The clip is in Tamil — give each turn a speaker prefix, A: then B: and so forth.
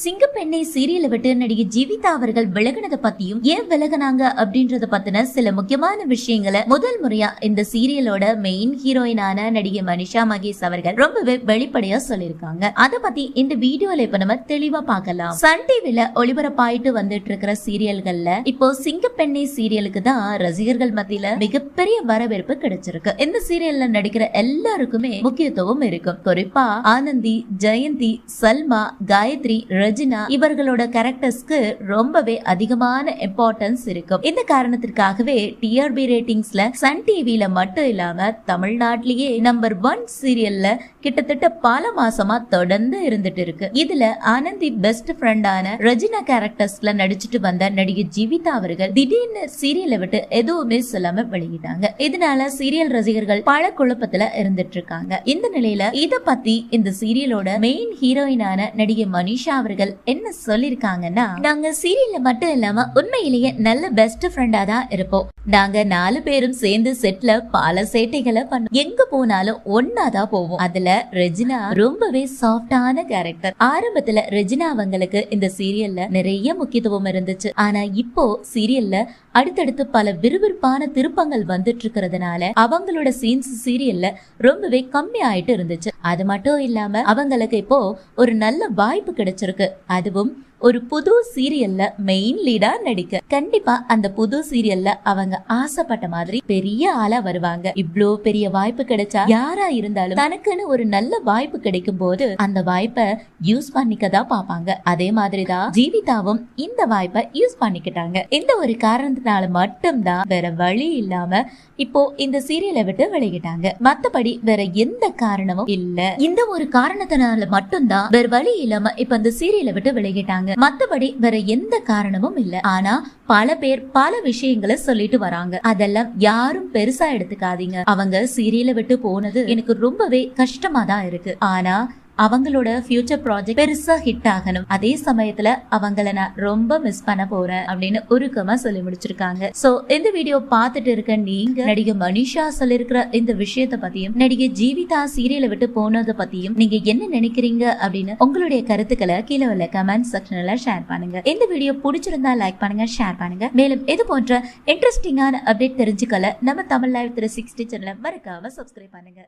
A: சிங்கப்பெண்ணை சீரியலை விட்டு நடிகை ஜீவிதா அவர்கள் விலகினதை பத்தியும் ஏன் விலகினாங்க அப்படின்றத பத்தின சில முக்கியமான விஷயங்களை முதல் முறையா இந்த சீரியலோட மெயின் ஹீரோயினான நடிகை மனிஷா மகேஷ் அவர்கள் ரொம்பவே வெளிப்படையா சொல்லியிருக்காங்க. அத பத்தி இந்த வீடியோல இப்ப நம்ம தெளிவா பார்க்கலாம். சன் டிவில ஒளிபரப்பாயிட்டு வந்துட்டு இருக்கிற சீரியல்கள்ல இப்போ சிங்கப்பெண்ணை சீரியலுக்கு தான் ரசிகர்கள் மத்தியில மிகப்பெரிய வரவேற்பு கிடைச்சிருக்கு. இந்த சீரியல்ல நடிக்கிற எல்லாருக்குமே முக்கியத்துவம் இருக்கும். குறிப்பா ஆனந்தி ஜெயந்தி சல்மா காயத்ரி ரஜினா இவர்களோட கேரக்டர்ஸ்க்கு ரொம்பவே அதிகமான இம்பார்ட்டன்ஸ் இருக்கும். இந்த காரணத்திற்காகவே டிஆர்பி ரேட்டிங்ஸ்ல சன் டிவில மட்டும் இல்லாம தமிழ்நாட்டிலேயே நம்பர் ஒன் சீரியல்ல கிட்டத்தட்ட பல மாசமா தொடர்ந்து இருந்துட்டு இருக்கு. இதுல ஆனந்தி பெஸ்ட் ஃப்ரெண்டான ரஜினா கேரக்டர்ஸ்ல நடிச்சிட்டு வந்த நடிகை ஜீவிதா அவர்கள் திடீர்னு சீரியலை விட்டு எதுவுமே சொல்லாம வெளியிட்டாங்க. இதனால சீரியல் ரசிகர்கள் பல குழப்பத்துல இருந்துட்டு இருக்காங்க. இந்த நிலையில இத பத்தி இந்த சீரியலோட மெயின் ஹீரோயினான நடிகை மனிஷா அவர்கள் என்ன சொல்லிருக்காங்கன்னா நாங்க சீரியல்ல மட்டும் இல்லாம உண்மையிலேயே நல்ல பெஸ்ட் ஃப்ரெண்டா தான் இருப்போம். நாங்க நாலு பேரும் சேர்ந்து செட்ல பல சேட்டைகளை பண்ணோம். எங்க போனாலும் ஒன்னாதான் போவோம். அதுல ரெஜினா ரொம்பவே சாஃப்டான கேரக்டர் ஆரம்பத்துல ரெஜினா அவங்களுக்கு இந்த சீரியல்ல நிறைய முக்கியத்துவம் இருந்துச்சு. ஆனா இப்போ சீரியல்ல அடுத்தடுத்து பல விறுவிறுப்பான திருப்பங்கள் வந்துட்டு இருக்கிறதுனால அவங்களோட சீன்ஸ் சீரியல்ல ரொம்பவே கம்மி ஆயிட்டு இருந்துச்சு. அது மட்டும் இல்லாம அவங்களுக்கு இப்போ ஒரு நல்ல வாய்ப்பு கிடைச்சிருக்கு. அதுவும் ஒரு புது சீரியல்ல மெயின் லீடா நடிக்க. கண்டிப்பா அந்த புது சீரியல்ல அவங்க ஆசைப்பட்ட மாதிரி பெரிய ஆளா வருவாங்க. இவ்ளோ பெரிய வாய்ப்பு கிடைச்சா யாரா இருந்தாலும் தனக்குன்னு ஒரு நல்ல வாய்ப்பு கிடைக்கும் போது அந்த வாய்ப்பை யூஸ் பண்ணிக்க தான் பாப்பாங்க அதே மாதிரிதான் ஜீவிதாவும் இந்த வாய்ப்பை யூஸ் பண்ணிக்கிட்டாங்க. இந்த ஒரு காரணத்தினால மட்டும்தான் வேற வழி இல்லாம இப்போ இந்த சீரியலை விட்டு விலகிட்டாங்க. மத்தபடி வேற எந்த காரணமும் இல்ல. இந்த ஒரு காரணத்தினால மட்டும்தான் வேற வழி இல்லாம இப்ப அந்த சீரியலை விட்டு விலகிட்டாங்க. மத்தபடி வேற எந்த காரணமும் இல்ல. ஆனா பல பேர் பல விஷயங்களை சொல்லிட்டு வராங்க. அதெல்லாம் யாரும் பெருசா எடுத்துக்காதீங்க. அவங்க சீரியலை விட்டு போனது எனக்கு ரொம்பவே கஷ்டமா தான் இருக்கு. ஆனா அவங்களோட ஃபியூச்சர் ப்ராஜெக்ட் பெருசா ஹிட் ஆகணும். அதே சமயத்துல அவங்கள நான் ரொம்ப மிஸ் பண்ண போறேன் அப்படின்னு உருக்கமா சொல்லி முடிச்சிருக்காங்க. சோ இந்த வீடியோ பார்த்துட்டு இருக்க நீங்க நடிகை மனிஷா சொல்லிருக்கிற இந்த விஷயத்த பத்தியும் நடிகை ஜீவிதா சீரியலை விட்டு போனதை பத்தியும் நீங்க என்ன நினைக்கிறீங்க அப்படின்னு உங்களுடைய கருத்துக்களை கீழே உள்ள கமெண்ட் செக்ஷன்ல ஷேர் பண்ணுங்க. இந்த வீடியோ பிடிச்சிருந்தா லைக் பண்ணுங்க ஷேர் பண்ணுங்க. மேலும் இது போன்ற இன்ட்ரெஸ்டிங்கான அப்டேட் தெரிஞ்சுக்கல நம்ம தமிழ் லைவ் த்ரீ சிக்ஸ்டி சேனலை மறக்காம சப்ஸ்கிரைப் பண்ணுங்க.